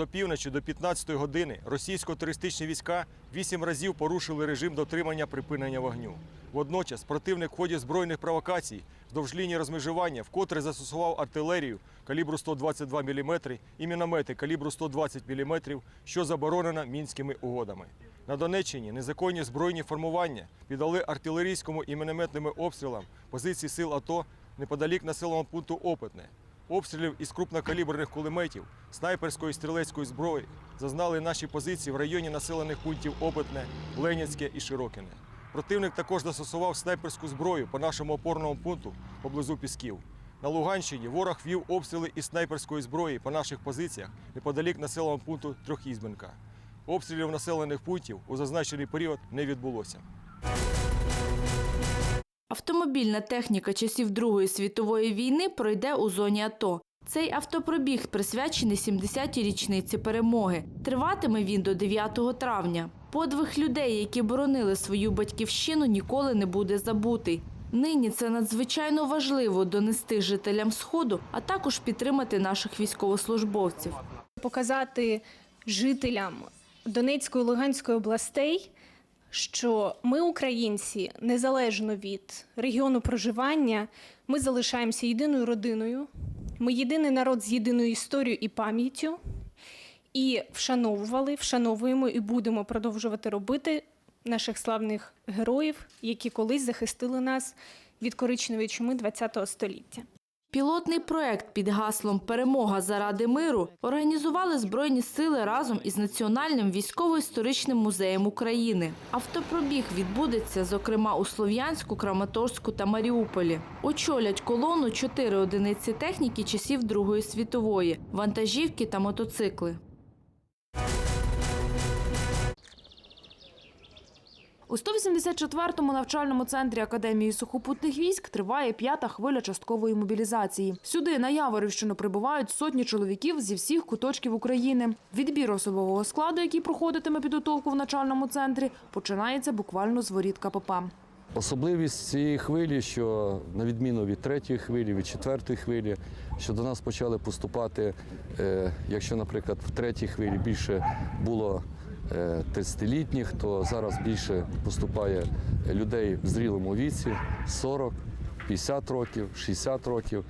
з опівночі до 15 години російсько-туристичні війська вісім разів порушили режим дотримання припинення вогню. Водночас противник в ході збройних провокацій вздовж лінії розмежування вкотре застосував артилерію калібру 122 мм і міномети калібру 120 мм, що заборонено мінськими угодами. На Донеччині незаконні збройні формування піддали артилерійському і мінометними обстрілам позиції сил АТО неподалік населеного пункту Опитне. Обстрілів із крупнокаліберних кулеметів, снайперської стрілецької зброї зазнали наші позиції в районі населених пунктів Опитне, Ленінське і Широкине. Противник також застосував снайперську зброю по нашому опорному пункту поблизу Пісків. На Луганщині ворог вів обстріли із снайперської зброї по наших позиціях неподалік населеного пункту Трьохізбенка. Обстрілів населених пунктів у зазначений період не відбулося. Автомобільна техніка часів Другої світової війни пройде у зоні АТО. Цей автопробіг присвячений 70-й річниці перемоги. Триватиме він до 9 травня. Подвиг людей, які боронили свою батьківщину, ніколи не буде забутий. Нині це надзвичайно важливо донести жителям Сходу, а також підтримати наших військовослужбовців. показати жителям Донецької Луганської областей, що ми, українці, незалежно від регіону проживання, ми залишаємося єдиною родиною. Ми єдиний народ з єдиною історією і пам'яттю. І вшановували, вшановуємо і будемо продовжувати робити наших славних героїв, які колись захистили нас від коричневої чуми ХХ століття. Пілотний проект під гаслом Перемога заради миру організували Збройні сили разом із Національним військово-історичним музеєм України. Автопробіг відбудеться, зокрема, у Слов'янську, Краматорську та Маріуполі. Очолять колону чотири одиниці техніки часів Другої світової, вантажівки та мотоцикли. У 184-му навчальному центрі Академії сухопутних військ триває п'ята хвиля часткової мобілізації. Сюди на Яворівщину прибувають сотні чоловіків зі всіх куточків України. Відбір особового складу, який проходитиме підготовку в навчальному центрі, починається буквально з воріт КПП. Особливість цієї хвилі, що на відміну від третьої хвилі, від четвертої хвилі, що до нас почали поступати, е, якщо, наприклад, в третій хвилі більше було 30-літніх, то зараз більше поступає людей в зрілому віці 40, 50 років, 60 років.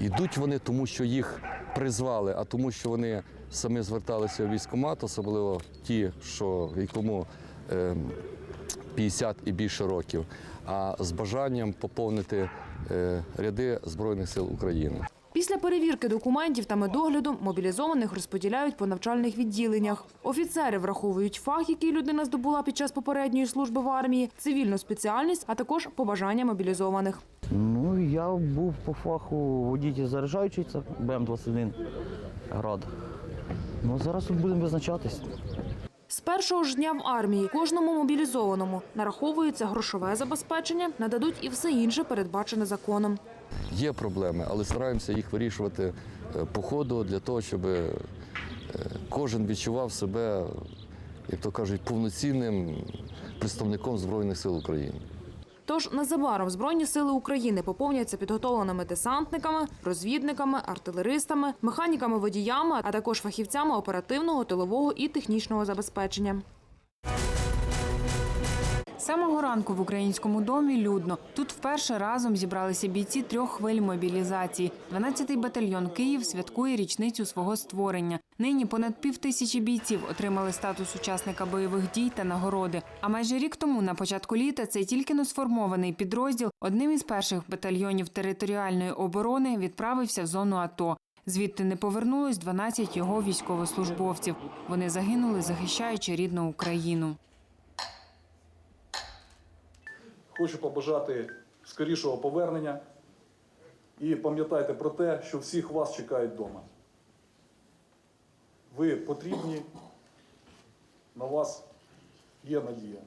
Ідуть вони, тому що їх призвали, а тому, що вони самі зверталися в військкомат, особливо ті, що якому е, 50 і більше років, а з бажанням поповнити е, ряди Збройних сил України. Після перевірки документів та медогляду мобілізованих розподіляють по навчальних відділеннях. Офіцери враховують фах, який людина здобула під час попередньої служби в армії, цивільну спеціальність, а також побажання мобілізованих. Ну, я був по фаху водій заряджаючий, це БМ-21 град. Ну, зараз тут будемо визначатись. З першого ж дня в армії кожному мобілізованому нараховується грошове забезпечення, нададуть і все інше передбачене законом. Є проблеми, але стараємося їх вирішувати е, по ходу для того, щоб е, кожен відчував себе, як то кажуть, повноцінним представником Збройних сил України. Тож незабаром Збройні сили України поповняться підготовленими десантниками, розвідниками, артилеристами, механіками-водіями, а також фахівцями оперативного, тилового і технічного забезпечення. Самого ранку в українському домі людно. Тут вперше разом зібралися бійці трьох хвиль мобілізації. 12-й батальйон Київ святкує річницю свого створення. Нині понад пів тисячі бійців отримали статус учасника бойових дій та нагороди. А майже рік тому, на початку літа, цей тільки но сформований підрозділ одним із перших батальйонів територіальної оборони відправився в зону АТО. Звідти не повернулось 12 його військовослужбовців. Вони загинули, захищаючи рідну Україну. Хочу побажати скорішого повернення і пам'ятайте про те, що всіх вас чекають вдома. Ви потрібні, на вас є надія.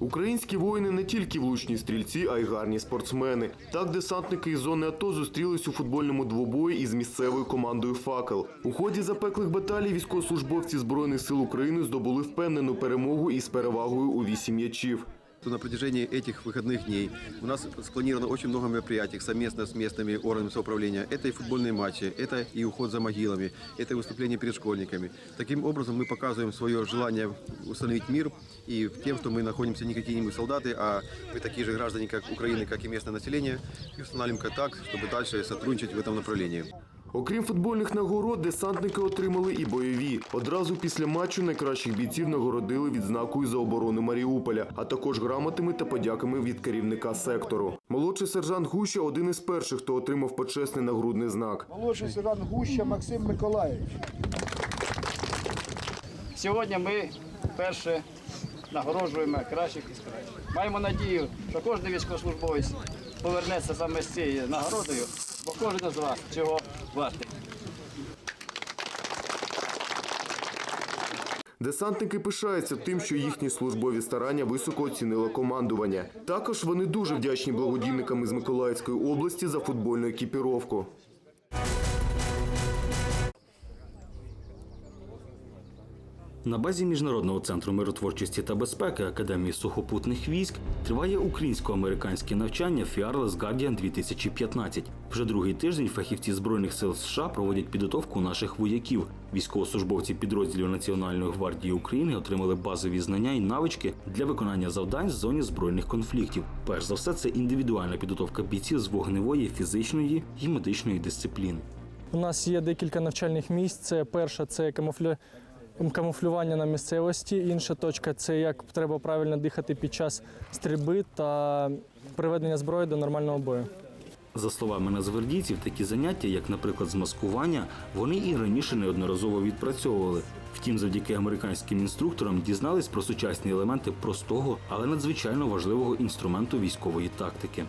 Українські воїни не тільки влучні стрільці, а й гарні спортсмени. Так десантники із зони АТО зустрілись у футбольному двобої із місцевою командою Факел. У ході запеклих баталій військовослужбовці Збройних сил України здобули впевнену перемогу із перевагою у вісім м'ячів то на протяжении этих выходных дней у нас спланировано очень много мероприятий совместно с местными органами самоуправления. Это и футбольные матчи, это и уход за могилами, это и выступления перед школьниками. Таким образом мы показываем свое желание установить мир и в тем, что мы находимся не какие-нибудь солдаты, а мы такие же граждане, как Украины, как и местное население, и устанавливаем контакт, чтобы дальше сотрудничать в этом направлении. Окрім футбольних нагород, десантники отримали і бойові. Одразу після матчу найкращих бійців нагородили відзнакою за оборону Маріуполя, а також грамотами та подяками від керівника сектору. Молодший сержант Гуща один із перших, хто отримав почесний нагрудний знак. Молодший сержант Гуща Максим Миколаївич. Сьогодні ми вперше нагороджуємо кращих із кращих. Маємо надію, що кожен військовослужбовець повернеться саме з цією нагородою, бо кожен з вас чого вартий. Десантники пишаються тим, що їхні службові старання високо оцінило командування. Також вони дуже вдячні благодійникам із Миколаївської області за футбольну екіпіровку. На базі Міжнародного центру миротворчості та безпеки Академії сухопутних військ триває українсько-американське навчання Fearless Guardian 2015. Вже другий тиждень фахівці збройних сил США проводять підготовку наших вояків. Військовослужбовці підрозділів Національної гвардії України отримали базові знання і навички для виконання завдань в зоні збройних конфліктів. Перш за все, це індивідуальна підготовка бійців з вогневої, фізичної і медичної дисциплін. У нас є декілька навчальних місць. Це перша це камуфля... камуфлювання на місцевості. Інша точка це як треба правильно дихати під час стрільби та приведення зброї до нормального бою. За словами нацгвардійців, такі заняття, як, наприклад, змаскування, вони і раніше неодноразово відпрацьовували. Втім, завдяки американським інструкторам дізнались про сучасні елементи простого, але надзвичайно важливого інструменту військової тактики.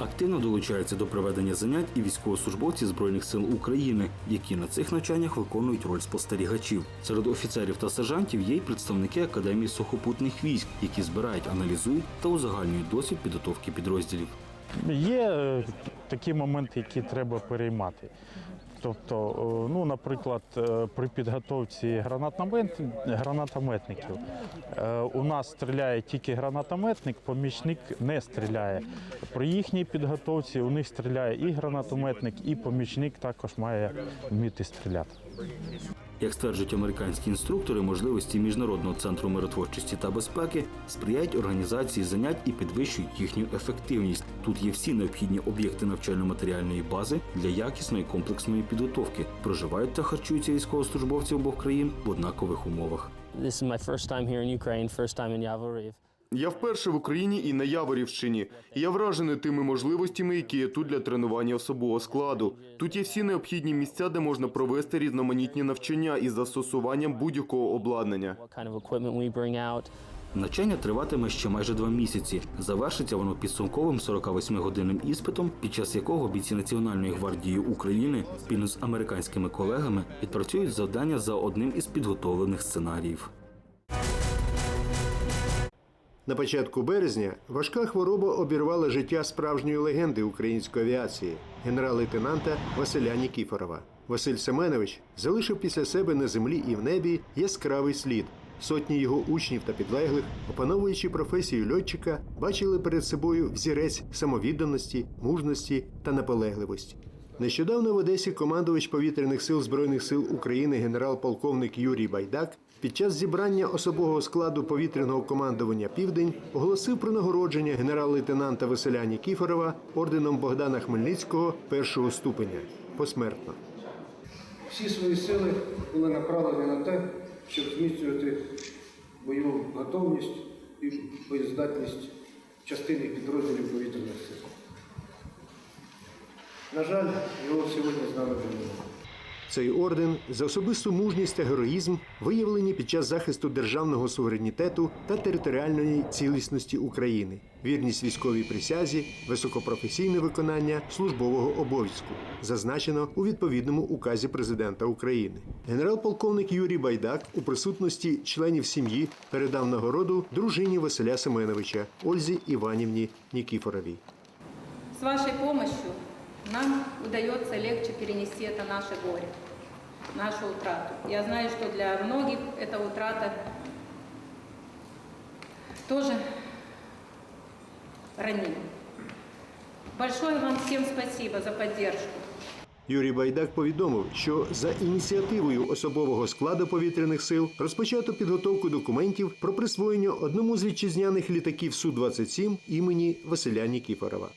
Активно долучаються до проведення занять і військовослужбовці Збройних сил України, які на цих навчаннях виконують роль спостерігачів. Серед офіцерів та сержантів є й представники Академії сухопутних військ, які збирають, аналізують та узагальнюють досвід підготовки підрозділів. Є е, такі моменти, які треба переймати. Тобто, е, ну, наприклад, е, при підготовці гранатомет, гранатометників е, у нас стріляє тільки гранатометник, помічник не стріляє. При їхній підготовці у них стріляє і гранатометник, і помічник також має вміти стріляти. Як стверджують американські інструктори, можливості міжнародного центру миротворчості та безпеки сприяють організації занять і підвищують їхню ефективність. Тут є всі необхідні об'єкти навчально-матеріальної бази для якісної комплексної підготовки. Проживають та харчуються військовослужбовці обох країн в однакових умовах. This is my first time here in Ukraine. Я вперше в Україні і на Яворівщині. І я вражений тими можливостями, які є тут для тренування особового складу. Тут є всі необхідні місця, де можна провести різноманітні навчання із застосуванням будь-якого обладнання. Навчання триватиме ще майже два місяці. Завершиться воно підсумковим 48-годинним іспитом, під час якого бійці Національної гвардії України спільно з американськими колегами відпрацюють завдання за одним із підготовлених сценаріїв. На початку березня важка хвороба обірвала життя справжньої легенди української авіації генерал-лейтенанта Василя Нікіфорова. Василь Семенович залишив після себе на землі і в небі яскравий слід. Сотні його учнів та підлеглих, опановуючи професію льотчика, бачили перед собою взірець самовідданості, мужності та наполегливості. Нещодавно в Одесі командувач повітряних сил Збройних сил України генерал-полковник Юрій Байдак під час зібрання особового складу повітряного командування Південь оголосив про нагородження генерал-лейтенанта Василя Нікіфорова орденом Богдана Хмельницького першого ступеня посмертно. Всі свої сили були направлені на те, щоб зміцнювати бойову готовність і боєздатність частини підрозділів повітряних сил. На жаль, його сьогодні з нами вже немає. Цей орден за особисту мужність та героїзм виявлені під час захисту державного суверенітету та територіальної цілісності України, вірність військовій присязі, високопрофесійне виконання службового обов'язку, зазначено у відповідному указі президента України. Генерал-полковник Юрій Байдак у присутності членів сім'ї передав нагороду дружині Василя Семеновича Ользі Іванівні Нікіфоровій. С вашей помощью нам удается легче перенести это наше горе. нашу утрату. Я знаю, что для многих эта утрата тоже ранима. Большое вам всем спасибо за поддержку. Юрій Байдак повідомив, що за ініціативою особового складу повітряних сил розпочато підготовку документів про присвоєння одному з вітчизняних літаків Су-27 імені Василя Нікіфорова.